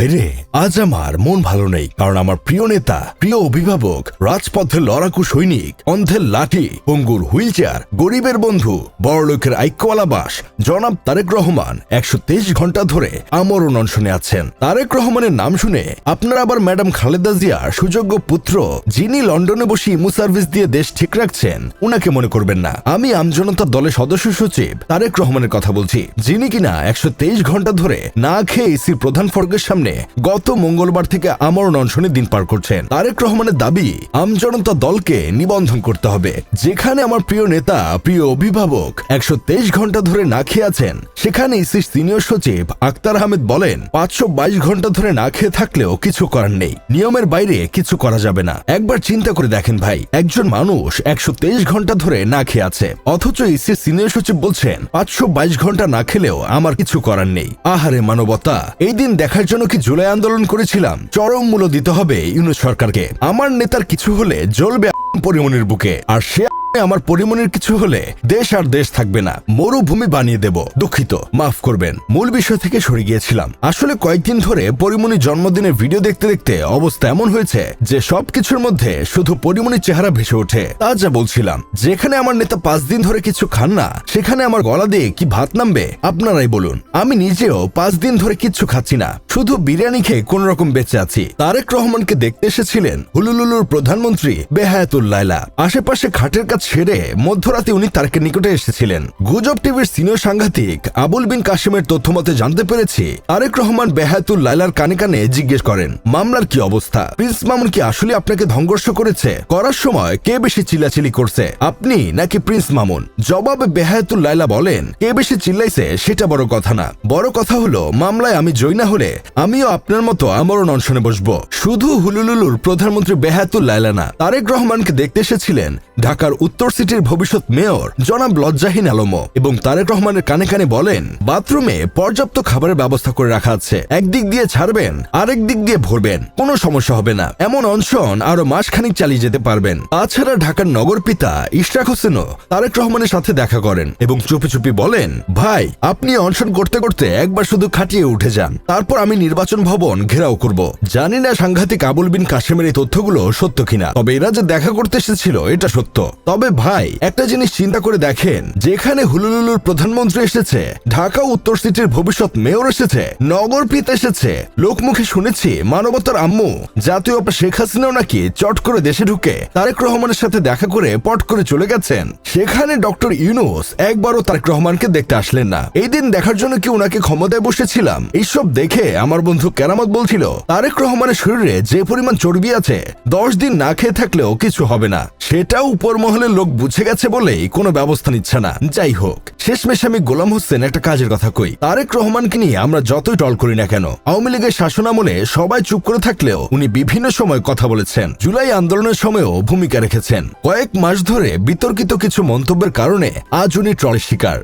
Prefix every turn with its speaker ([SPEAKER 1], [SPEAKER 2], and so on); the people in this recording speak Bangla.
[SPEAKER 1] ভাইরে আজ আমার মন ভালো নেই, কারণ আমার প্রিয় নেতা, প্রিয় অভিভাবক রাজপথের লড়াকু সৈনিক, অন্ধের লাঠি পঙ্গুর হুইল চেয়ার গরিবের বন্ধু, বড়লোকের ঐক্যওয়ালা বাস, জনাব তারেক রহমান একশো ঘণ্টা ধরে আমরণ অনশনে আছেন। তারেক রহমানের নাম শুনে আপনারা আবার ম্যাডাম খালেদা জিয়ার সুযোগ্য পুত্র, যিনি লন্ডনে বসে ইমু সার্ভিস দিয়ে দেশ ঠিক রাখছেন, উনাকে মনে করবেন না। আমি আমজনতার দলের সদস্য সচিব তারেক রহমানের কথা বলছি, যিনি কিনা একশো তেইশ ঘণ্টা ধরে না খেয়ে এসির প্রধান ফর্গের সামনে গত মঙ্গলবার থেকে আমরণ অনশনে দিন পার করছেন। তারেক রহমানের দাবি, আমজনতা দলকে নিবন্ধন করতে হবে। যেখানে আমার প্রিয় নেতা, প্রিয় অভিভাবক একশো তেইশ ঘণ্টা ধরে না খেয়ে আছেন, সেখানে ইসির সিনিয়র সচিব আক্তার আহমেদ বলেন, পাঁচশো বাইশ ঘণ্টা ধরে না খেয়ে থাকলেও কিছু করার নেই। নিয়মের বাইরে কিছু করা যাবে না। একবার চিন্তা করে দেখেন ভাই, একজন মানুষ একশো তেইশ ঘণ্টা ধরে না খেয়ে আছে। অথচ ইসির সিনিয়র সচিব বলছেন, পাঁচশো বাইশ ঘণ্টা না খেলেও আমার কিছু করার নেই। আহারে মানবতা, এই দিন দেখার জন্য কি জুলাই আন্দোলন করেছিলাম। চরম মূল্য দিতে হবে ইউনুস সরকারকে। আমার নেতার কিছু হলে জ্বলবে পরিমনির বুকে। আর সে আমার পরিমনির কিছু হলে দেশ আর দেশ থাকবে না। মরুভূমি বানিয়ে দেব। দুঃখিত। মাফ করবেন। মূল বিষয় থেকে সরে গিয়েছিলাম। আসলে কয়েকদিন ধরে পরিমনির জন্মদিনের ভিডিও দেখতে দেখতে অবস্থা এমন হয়েছে যে সবকিছুর মধ্যে শুধু পরিমনির চেহারা ভেসে ওঠে। তা যা বলছিলাম। যেখানে আমার নেতা পাঁচ দিন ধরে কিছু খান না, সেখানে আমার গলা দিয়ে কি ভাত নামবে? আপনারাই বলুন। আমি নিজেও পাঁচ দিন ধরে কিচ্ছু খাচ্ছি না। শুধু বিরিয়ানি খেয়ে কোন রকম বেঁচে আছি। তারেক রহমানকে দেখতে এসেছিলেন হুলুলুলুর প্রধানমন্ত্রী বেহায়াতুল লাইলা আশেপাশে খাটের কাজ ছেড়ে মধ্যরাতে উনি তারেকের নিকটে এসেছিলেন। গুজব টিভির সিনিয়র সাংঘাতিক আবুল বিন কাশিমের তথ্য মতে জানতে পেরেছি তারেক রহমান বেহায়াতুল লাইলার কানে কানে জিজ্ঞেস করেন, মামলার কি অবস্থা? প্রিন্স মামুন কি আসলে আপনাকে ধংঘর্ষ করেছে? করার সময় কে বেশি চিল্লাচিলি করছে? আপনি নাকি প্রিন্স মামুন? জবাবে বেহায়াতুল লাইলা বলেন, কে বেশি চিল্লাইছে সেটা বড় কথা না। বড় কথা হলো, মামলায় আমি জয় না হলে আমিও আপনার মতো আমরণ অনশনে বসবো। শুধু হুলুলুলুর প্রধানমন্ত্রী বেহায়াতুল লাইলা না, তারেক রহমানকে দেখতে এসেছিলেন ঢাকার উত্তর সিটির ভবিষ্যৎ মেয়র জনাব লজ্জাহীন আলমও এবং তারেক রহমানের কানে কানে বলেন, বাথরুমে পর্যাপ্ত খাবারের ব্যবস্থা করে রাখা আছে। একদিক দিয়ে ছাড়বেন, আরেক দিক দিয়ে ভরবেন। কোনো সমস্যা হবে না। এমন অনশন আরও মাসখানিক চালিয়ে যেতে পারবেন। তাছাড়া ঢাকার নগর পিতা ইশরাক হোসেনও তারেক রহমানের সাথে দেখা করেন এবং চুপি চুপি বলেন, ভাই, আপনি অনশন করতে করতে একবার শুধু খাটিয়ে উঠে যান। তারপর আমি নির্বাচন ভবন ঘেরাও করব। জানি না সাংঘাতিক আবুল বিন কাশেমের এই তথ্যগুলো সত্য কিনা। তবে এরা যে দেখা করতে এসেছিল, এটা সত্য। তবে ভাই, একটা জিনিস চিন্তা করে দেখেন। যেখানে হুলুলুলুর প্রধানমন্ত্রী এসেছে, ঢাকা উত্তর সিটির ভবিষ্যৎ মেয়র এসেছে, নগর পিতা এসেছে। লোকমুখে শুনেছি, মানবতার আম্মু, জাতীয় শেখ হাসিনাও নাকি চট করে দেশে ঢুকে, তারেক রহমানের সাথে দেখা করে পট করে চলে গেছেন। সেখানে ডক্টর ইউনুস একবারও তারেক রহমানকে দেখতে আসলেন না। এই দিন দেখার জন্য কি ওনাকে ক্ষমতায় বসেছিলাম? এইসব দেখে আমার বন্ধু কেরামত বলছিল, তারেক রহমানের শরীরে যে পরিমাণ চর্বি আছে, দশ দিন না খেয়ে থাকলেও কিছু হবে না। সেটাও উপর মহলের লোক বুঝে গেছে বলেই কোনো ব্যবস্থা নিচ্ছে না। যাই হোক, শেষমেশ আমি গোলাম হোসেন একটা কাজের কথা কই। তারেক রহমানকে নিয়ে আমরা যতই টল করি না কেন, আওয়ামী লীগের শাসনামলে সবাই চুপ করে থাকলেও উনি বিভিন্ন সময় কথা বলেছেন। জুলাই আন্দোলনের সময়ও ভূমিকা রেখেছেন। কয়েক মাস ধরে বিতর্কিত কিছু মন্তব্যের কারণে আজ উনি ট্রলের শিকার।